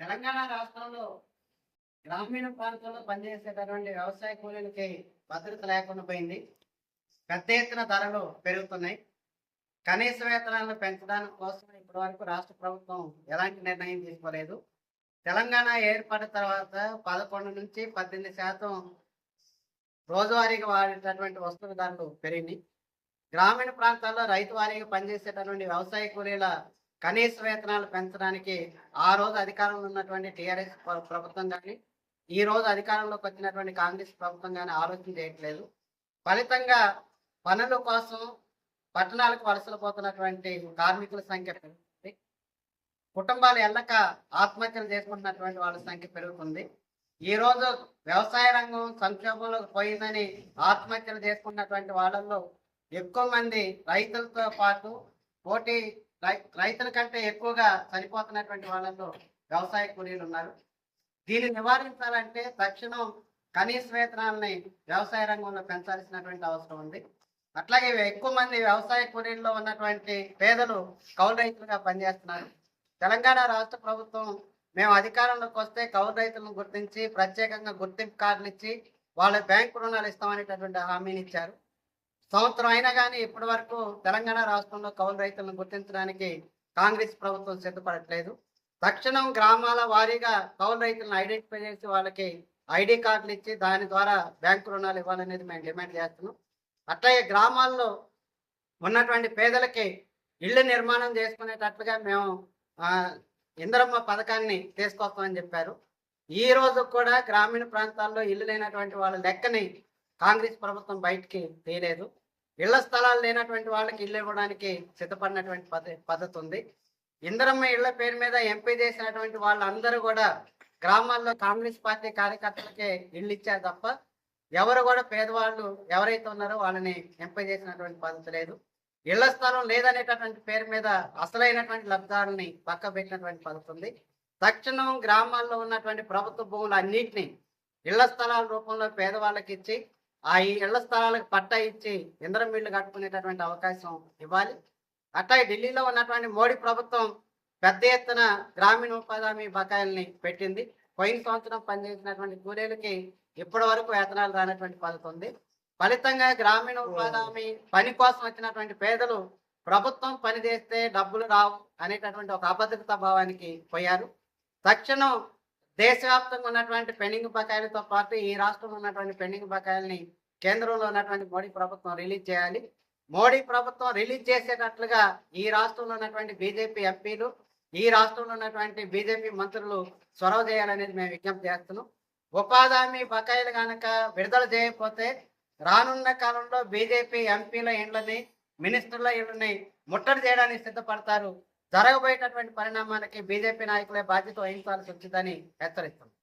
తెలంగాణ రాష్ట్రంలో గ్రామీణ ప్రాంతంలో పనిచేసేటటువంటి వ్యవసాయ కూలీలకి భద్రత లేకుండా పోయింది. పెద్ద ఎత్తున ధరలు పెరుగుతున్నాయి. కనీస వేతనాలను పెంచడానికి కోసం ఇప్పటి వరకు రాష్ట్ర ప్రభుత్వం ఎలాంటి నిర్ణయం తీసుకోలేదు. తెలంగాణ ఏర్పడిన తర్వాత పదకొండు నుంచి పద్దెనిమిది శాతం రోజువారీగా వాడేటటువంటి వస్తువుల ధరలు పెరిగినాయి. గ్రామీణ ప్రాంతాల్లో రైతు వారీగా పనిచేసేటటువంటి వ్యవసాయ కూలీల కనీస వేతనాలు పెంచడానికి ఆ రోజు అధికారంలో ఉన్నటువంటి టీఆర్ఎస్ ప్రభుత్వం కానీ ఈ రోజు అధికారంలోకి వచ్చినటువంటి కాంగ్రెస్ ప్రభుత్వం కానీ ఆలోచన చేయట్లేదు. ఫలితంగా పనుల కోసం పట్టణాలకు వలసలు పోతున్నటువంటి కార్మికుల సంఖ్య పెరుగుతుంది. కుటుంబాలు ఎల్లక ఆత్మహత్యలు చేసుకుంటున్నటువంటి వాళ్ళ సంఖ్య పెరుగుతుంది. ఈ రోజు వ్యవసాయ రంగం సంక్షోభంలోకి పోయిందని ఆత్మహత్యలు చేసుకున్నటువంటి వాళ్ళల్లో ఎక్కువ మంది రైతులతో పాటు పోటీ రైతుల కంటే ఎక్కువగా చనిపోతున్నటువంటి వాళ్ళలో వ్యవసాయ కూలీలు ఉన్నారు. దీన్ని నివారించాలంటే తక్షణం కనీస వేతనాలని వ్యవసాయ రంగంలో పెంచాల్సినటువంటి అవసరం ఉంది. అట్లాగే ఎక్కువ మంది వ్యవసాయ కూలీల్లో ఉన్నటువంటి పేదలు కౌలు రైతులుగా పనిచేస్తున్నారు. తెలంగాణ రాష్ట్ర ప్రభుత్వం మేము అధికారంలోకి వస్తే కౌలు రైతులను గుర్తించి ప్రత్యేకంగా గుర్తింపు కార్డులు ఇచ్చి వాళ్ళ బ్యాంకు రుణాలు ఇస్తామనేటటువంటి హామీని ఇచ్చారు. సంవత్సరం అయినా కానీ ఇప్పటి వరకు తెలంగాణ రాష్ట్రంలో కౌలు రైతులను గుర్తించడానికి కాంగ్రెస్ ప్రభుత్వం సిద్ధపడట్లేదు. తక్షణం గ్రామాల వారీగా కౌలు రైతులను ఐడెంటిఫై చేసి వాళ్ళకి ఐడి కార్డులు ఇచ్చి దాని ద్వారా బ్యాంకు రుణాలు ఇవ్వాలనేది మేము డిమాండ్ చేస్తున్నాం. అట్లాగే గ్రామాల్లో ఉన్నటువంటి పేదలకి ఇళ్ళు నిర్మాణం చేసుకునేటట్లుగా మేము ఇంద్రమ్మ పథకాన్ని తీసుకొస్తామని చెప్పారు. ఈ రోజు కూడా గ్రామీణ ప్రాంతాల్లో ఇల్లు లేనటువంటి వాళ్ళ లెక్కని కాంగ్రెస్ ప్రభుత్వం బయటికి తీయలేదు. ఇళ్ళ స్థలాలు లేనటువంటి వాళ్ళకి ఇల్లు ఇవ్వడానికి సిద్ధపడినటువంటి పద్ధతి ఉంది. ఇందరమ్మ ఇళ్ళ పేరు మీద ఎంపీ చేసినటువంటి వాళ్ళందరూ కూడా గ్రామాల్లో కాంగ్రెస్ పార్టీ కార్యకర్తలకే ఇళ్ళు ఇచ్చారు తప్ప ఎవరు కూడా పేదవాళ్ళు ఎవరైతే ఉన్నారో వాళ్ళని ఎంపీ చేసినటువంటి పద్ధతి లేదు. ఇళ్ళ స్థలం లేదనేటటువంటి పేరు మీద అసలైనటువంటి లబ్ధాలని పక్క పెట్టినటువంటి పద్ధతి ఉంది. తక్షణం గ్రామాల్లో ఉన్నటువంటి ప్రభుత్వ భూములు అన్నింటినీ ఇళ్ళ స్థలాల రూపంలో పేదవాళ్ళకి ఇచ్చి ఆ ఈ ఇళ్ళ స్థలాలకు పట్టా ఇచ్చి ఇంద్రం మిల్లు కట్టుకునేటటువంటి అవకాశం ఇవ్వాలి. అట్లాగే ఢిల్లీలో ఉన్నటువంటి మోడీ ప్రభుత్వం పెద్ద ఎత్తున గ్రామీణ ఉపాధి హామీ బకాయిల్ని పెట్టింది. పోయిన సంవత్సరం పనిచేసినటువంటి కూలీలకి ఇప్పటి వరకు వేతనాలు రానటువంటి పద్ధతి ఉంది. ఫలితంగా గ్రామీణ ఉపాధి హామీ పని కోసం వచ్చినటువంటి పేదలు ప్రభుత్వం పని చేస్తే డబ్బులు రావు అనేటటువంటి ఒక అభద్రతా భావానికి పోయారు. తక్షణం దేశవ్యాప్తంగా ఉన్నటువంటి పెండింగ్ బకాయిలతో పాటు ఈ రాష్ట్రంలో ఉన్నటువంటి పెండింగ్ బకాయిల్ని కేంద్రంలో ఉన్నటువంటి మోడీ ప్రభుత్వం రిలీజ్ చేయాలి. మోడీ ప్రభుత్వం రిలీజ్ చేసేటట్లుగా ఈ రాష్ట్రంలో ఉన్నటువంటి బీజేపీ ఎంపీలు ఈ రాష్ట్రంలో ఉన్నటువంటి బీజేపీ మంత్రులు చొరవ చేయాలనేది మేము విజ్ఞప్తి చేస్తున్నాం. ఉపాధి హామీ బకాయిలు కనుక విడుదల చేయకపోతే రానున్న కాలంలో బీజేపీ ఎంపీల ఇండ్లని మినిస్టర్ల ఇండ్లని ముట్టడి చేయడానికి సిద్ధపడతారు. జరగబోయేటటువంటి పరిణామాలకి బీజేపీ నాయకులే బాధ్యత వహించాల్సి వచ్చిందని హెచ్చరిస్తుంది